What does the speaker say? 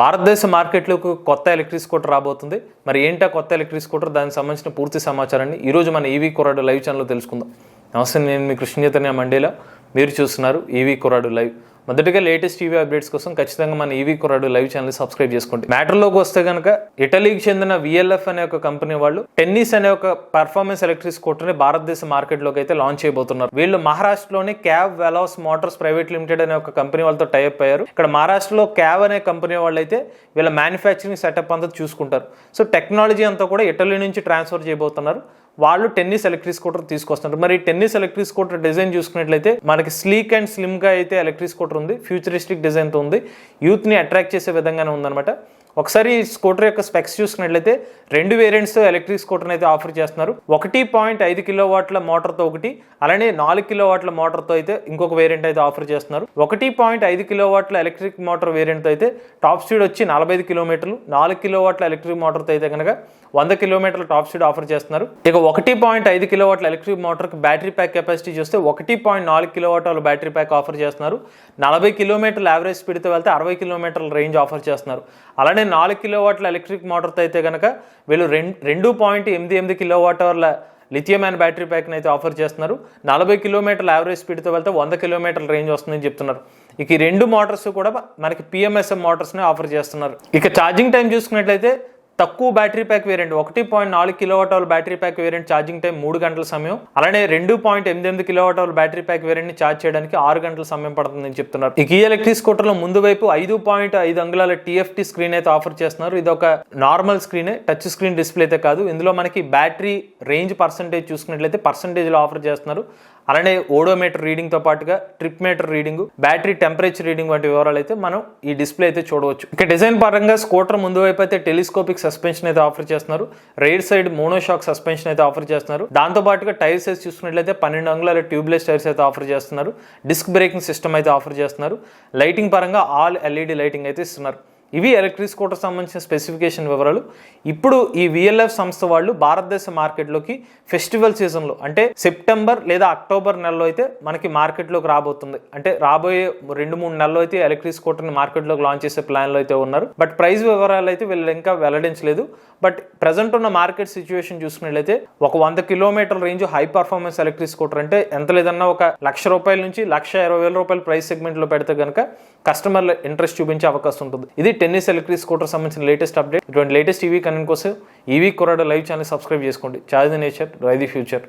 భారతదేశ మార్కెట్లోకి కొత్త ఎలక్ట్రిక్ స్కూటర్ రాబోతుంది. మరి ఏంటా కొత్త ఎలక్ట్రిక్ స్కూటర్ దానికి సంబంధించిన పూర్తి సమాచారాన్ని ఈరోజు మన ఈవీ కొరాడు లైవ్ ఛానల్లో తెలుసుకుందాం. నమస్తే నేను మీ కృష్ణ చైతన్య మండేలా. మీరు చూస్తున్నారు ఈవీ కొరాడు లైవ్. మొదటిగా లేటెస్ట్ టీవీ అప్డేట్స్ కోసం ఖచ్చితంగా మన ఈవీ కొరాడు లైవ్ ఛానల్ సబ్స్క్రైబ్ చేసుకోండి. మ్యాటర్లోకి వస్తే కనుక ఇటలీకి చెందిన విఎల్ఎఫ్ అనే ఒక కంపెనీ వాళ్ళు టెన్నిస్ అనే ఒక పర్ఫార్మెన్స్ ఎలక్ట్రిక్ స్కూటర్ని భారతదేశ మార్కెట్లోకి అయితే లాంచ్ చేయబోతున్నారు. వీళ్ళు మహారాష్ట్రలోని క్యాబ్ వెలాస్ మోటార్స్ ప్రైవేట్ లిమిటెడ్ అనే ఒక కంపెనీ వాళ్ళతో టైప్ అయ్యారు. ఇక్కడ మహారాష్ట్రలో క్యాబ్ అనే కంపెనీ వాళ్ళు అయితే వీళ్ళ మ్యానుఫ్యాక్చరింగ్ సెటప్ అంతా చూసుకుంటారు. సో టెక్నాలజీ అంతా కూడా ఇటలీ నుంచి ట్రాన్స్ఫర్ చేయబోతున్నారు. వాళ్ళు టెన్నిస్ ఎలక్ట్రిక్ స్కూటర్ తీసుకొస్తున్నారు. మరి టెన్నిస్ ఎలక్ట్రిక్ స్కూటర్ డిజైన్ చూసుకున్నట్లయితే మనకి స్లీక్ అండ్ స్లిమ్గా అయితే ఎలక్ట్రిక్ స్కూటర్ ఉంది. ఫ్యూచరిస్టిక్ డిజైన్తో ఉంది. యూత్ని అట్రాక్ట్ చేసే విధంగానే ఉందన్నమాట. ఒకసారి ఈ స్కూటర్ యొక్క స్పెక్స్ చూసుకున్నట్లయితే రెండు వేరియంట్స్తో ఎలక్ట్రిక్ స్కూటర్ అయితే ఆఫర్ చేస్తున్నారు. ఒకటి పాయింట్ ఐదు కిలో వాట్ల మోటార్తో ఒకటి అలానే నాలుగు కిలో వాట్ల మోటార్తో అయితే ఇంకొక వేరియంట్ అయితే ఆఫర్ చేస్తున్నారు. ఒకటి పాయింట్ ఐదు కిలో వాట్ల ఎలక్ట్రిక్ మోటార్ వేరియంట్తో అయితే టాప్ స్పీడ్ వచ్చి నలభై ఐదు కిలోమీటర్లు నాలుగు కిలో వాట్ల ఎలక్ట్రిక్ మోటార్తో అయితే కనుక వంద కిలోమీటర్ల టాప్ స్పీడ్ ఆఫర్ చేస్తున్నారు. ఇక ఒకటి పాయింట్ ఐదు కిలో వాట్ల ఎలక్ట్రిక్ మోటార్కి బ్యాటరీ ప్యాక్ కెపాసిటీ చూస్తే ఒకటి పాయింట్ నాలుగు కిలో వాట్ల బ్యాటరీ ప్యాక్ ఆఫర్ చేస్తున్నారు. నలభై కిలోమీటర్ల యావరేజ్ స్పీడ్తో వెళ్తే అరవై కిలోమీటర్ల రేంజ్ ఆఫర్ చేస్తున్నారు. అలానే నాలుగు కిలో వాట్ల ఎలక్ట్రిక్ మోటార్తో అయితే కనుక వీళ్ళు రెండు రెండు పాయింట్ ఎనిమిది ఎనిమిది కిలో వాట్ అవర్ల లిథియం అండ్ బ్యాటరీ ప్యాక్ని అయితే ఆఫర్ చేస్తున్నారు. నలభై కిలోమీటర్ల యావరేజ్ స్పీడ్తో వెళ్తే వంద కిలోమీటర్ల రేంజ్ వస్తుందని చెప్తున్నారు. ఇక ఈ రెండు మోటార్స్ కూడా మనకి పిఎంఎస్ఎం మోటార్స్ని ఆఫర్ చేస్తున్నారు. ఇక ఛార్జింగ్ టైం చూసుకున్నట్లయితే తక్కువ బ్యాటరీ ప్యాక్ వేరియంట్ ఒకటి పాయింట్ నాలుగు kilowatt hour battery pack variant charging time మూడు గంటల సమయం. అలానే రెండు పాయింట్ ఎనిమిది ఎనిమిది కిలోవాట్ అవర్ బ్యాటరీ ప్యాక్ వేరియంట్ని ఛార్జ్ చేయడానికి ఆరు గంటల సమయం పడుతుందని చెప్తున్నారు. ఈ ఈ ఎలక్ట్రిక్ స్కూటర్లో ముందు వైపు ఐదు పాయింట్ ఐదు అంగుళాల టీఎఫ్టీ స్క్రీన్ అయితే ఆఫర్ చేస్తున్నారు. ఇది ఒక normal screen touch screen display అయితే కాదు. ఇందులో మనకి బ్యాటరీ రేంజ్ పర్సంటేజ్ చూసుకున్నట్లయితే పర్సంటేజ్లో ఆఫర్ చేస్తున్నారు. అలానే ఓడోమీటర్ రీడింగ్తో పాటుగా trip meter reading battery temperature reading వంటి వివరాలు అయితే మనం ఈ డిస్ప్లే అయితే చూడవచ్చు. ఇక డిజైన్ పరంగా స్కూటర్ ముందు వైపు అయితే టెలిస్కోపిక్ సస్పెన్షన్ అయితే ఆఫర్ చేస్తున్నారు. రైడ్ సైడ్ మోనోషాక్ సస్పెన్షన్ అయితే ఆఫర్ చేస్తున్నారు. దాంతో పాటుగా టైర్ సైజ్ చూసుకున్నట్లయితే పన్నెండు అంగుళాల ట్యూబ్లెస్ టైర్స్ అయితే ఆఫర్ చేస్తున్నారు. డిస్క్ బ్రేకింగ్ సిస్టమ్ అయితే ఆఫర్ చేస్తున్నారు. లైటింగ్ పరంగా ఆల్ ఎల్ఈడి లైటింగ్ అయితే ఇస్తున్నారు. ఇవి ఎలక్ట్రిక్ స్కూటర్ సంబంధించిన స్పెసిఫికేషన్ వివరాలు. ఇప్పుడు ఈ విఎల్ఎఫ్ సంస్థ వాళ్ళు భారతదేశ మార్కెట్లోకి ఫెస్టివల్ సీజన్లో అంటే సెప్టెంబర్ లేదా అక్టోబర్ నెలలో అయితే మనకి మార్కెట్లోకి రాబోతుంది. అంటే రాబోయే రెండు మూడు నెలలు అయితే ఎలక్ట్రిక్ స్కూటర్ని మార్కెట్లోకి లాంచ్ చేసే ప్లాన్లో అయితే ఉన్నారు. బట్ ప్రైస్ వివరాలు అయితే వీళ్ళు ఇంకా వెల్లడించలేదు. బట్ ప్రజెంట్ ఉన్న మార్కెట్ సిచ్యువేషన్ చూసుకున్నట్లయితే ఒక వంద kilometre range high performance electric scooter అంటే ఎంత లేదన్నా ఒక లక్ష రూపాయల నుంచి లక్ష ఇరవై వేల రూపాయల ప్రైస్ సెగ్మెంట్లో పెడితే కనుక కస్టమర్ల ఇంట్రెస్ట్ చూపించే అవకాశం ఉంటుంది. ఇది టెన్నిస్ ఎలక్ట్రిక్ స్కూటర్ సంబంధించిన లేటెస్ట్ అప్డేట్ ఇటువంటి లేటెస్ట్ ఈవీ కనెంట్ కోసం ఈవీ కొరాడ లైవ్ ఛానల్ సబ్స్క్రైబ్ చేసుకోండి. Charge the nature drive the future